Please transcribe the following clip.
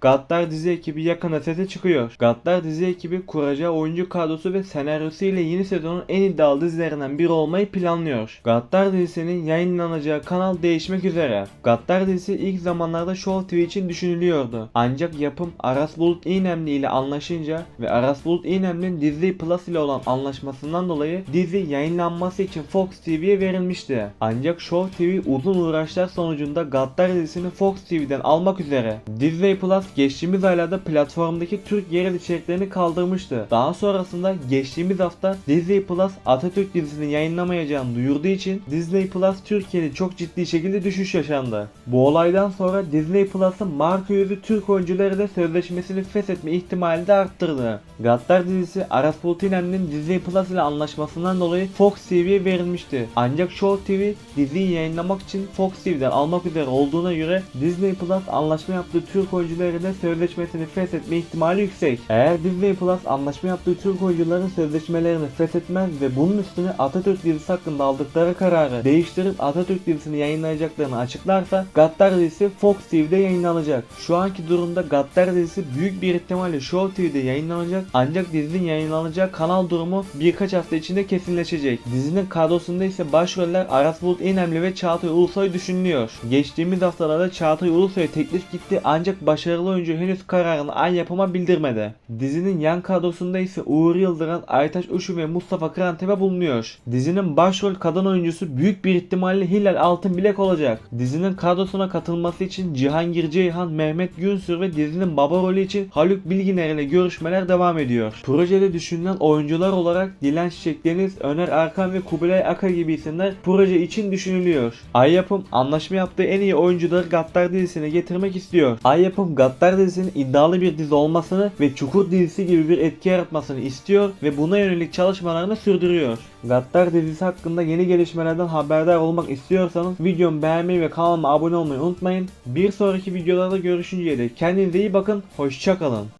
Gaddar dizi ekibi yakında sete çıkıyor. Gaddar dizi ekibi kuracağı oyuncu kadrosu ve senaryosu ile yeni sezonun en iddialı dizilerinden biri olmayı planlıyor. Gaddar dizisinin yayınlanacağı kanal değişmek üzere. Gaddar dizisi ilk zamanlarda Show TV için düşünülüyordu. Ancak yapım Aras Bulut İynemli ile anlaşınca ve Aras Bulut İynemli'nin Disney Plus ile olan anlaşmasından dolayı dizi yayınlanması için Fox TV'ye verilmişti. Ancak Show TV uzun uğraşlar sonucunda Gaddar dizisini Fox TV'den almak üzere. Disney Plus geçtiğimiz aylarda platformdaki Türk yerel içeriklerini kaldırmıştı. Daha sonrasında geçtiğimiz hafta Disney Plus Atatürk dizisini yayınlamayacağını duyurduğu için Disney Plus Türkiye'de çok ciddi şekilde düşüş yaşandı. Bu olaydan sonra Disney Plus'ın marka yüzü Türk oyuncularıyla sözleşmesini feshetme ihtimali de arttırdı. Gaddar dizisi Aras Bulutinen'in Disney Plus ile anlaşmasından dolayı Fox TV'ye verilmişti. Ancak Show TV diziyi yayınlamak için Fox TV'den almak üzere olduğuna göre Disney Plus anlaşma yaptığı Türk oyuncularıyla sözleşmesini feshetme ihtimali yüksek. Eğer Disney Plus anlaşma yaptığı Türk oyuncuların sözleşmelerini feshetmez ve bunun üstüne Atatürk dizisi hakkında aldıkları kararı değiştirip Atatürk dizisini yayınlayacaklarını açıklarsa Gaddar dizisi Fox TV'de yayınlanacak. Şu anki durumda Gaddar dizisi büyük bir ihtimalle Show TV'de yayınlanacak ancak dizinin yayınlanacağı kanal durumu birkaç hafta içinde kesinleşecek. Dizinin kadrosunda ise başroller Aras Bulut İynemli ve Çağatay Ulusoy düşünülüyor. Geçtiğimiz haftalarda Çağatay Ulusoy'a teklif gitti ancak başarılı oyuncu henüz kararını aynı yapıma bildirmedi. Dizinin yan kadrosunda ise Uğur Yıldıran, Aytaç Uşu ve Mustafa Kırantepe bulunuyor. Dizinin başrol kadın oyuncusu büyük bir ihtimalle Hilal Altınbilek olacak. Dizinin kadrosuna katılması için Cihangir Ceyhan, Mehmet Günsür ve dizinin baba rolü için Haluk Bilginer ile görüşmeler devam ediyor. Projede düşünülen oyuncular olarak Dilan Çiçek Deniz, Öner Arkan ve Kubilay Aka gibi isimler proje için düşünülüyor. Ay Yapım anlaşma yaptığı en iyi oyuncuları Gaddar dizisine getirmek istiyor. Ay Yapım Gaddar dizisinin iddialı bir dizi olmasını ve Çukur dizisi gibi bir etki yaratmasını istiyor ve buna yönelik çalışmalarını sürdürüyor. Gaddar dizisi hakkında yeni gelişmelerden haberdar olmak istiyorsanız videomu beğenmeyi ve kanalıma abone olmayı unutmayın. Bir sonraki videolarda görüşünceye dek kendinize iyi bakın, hoşçakalın.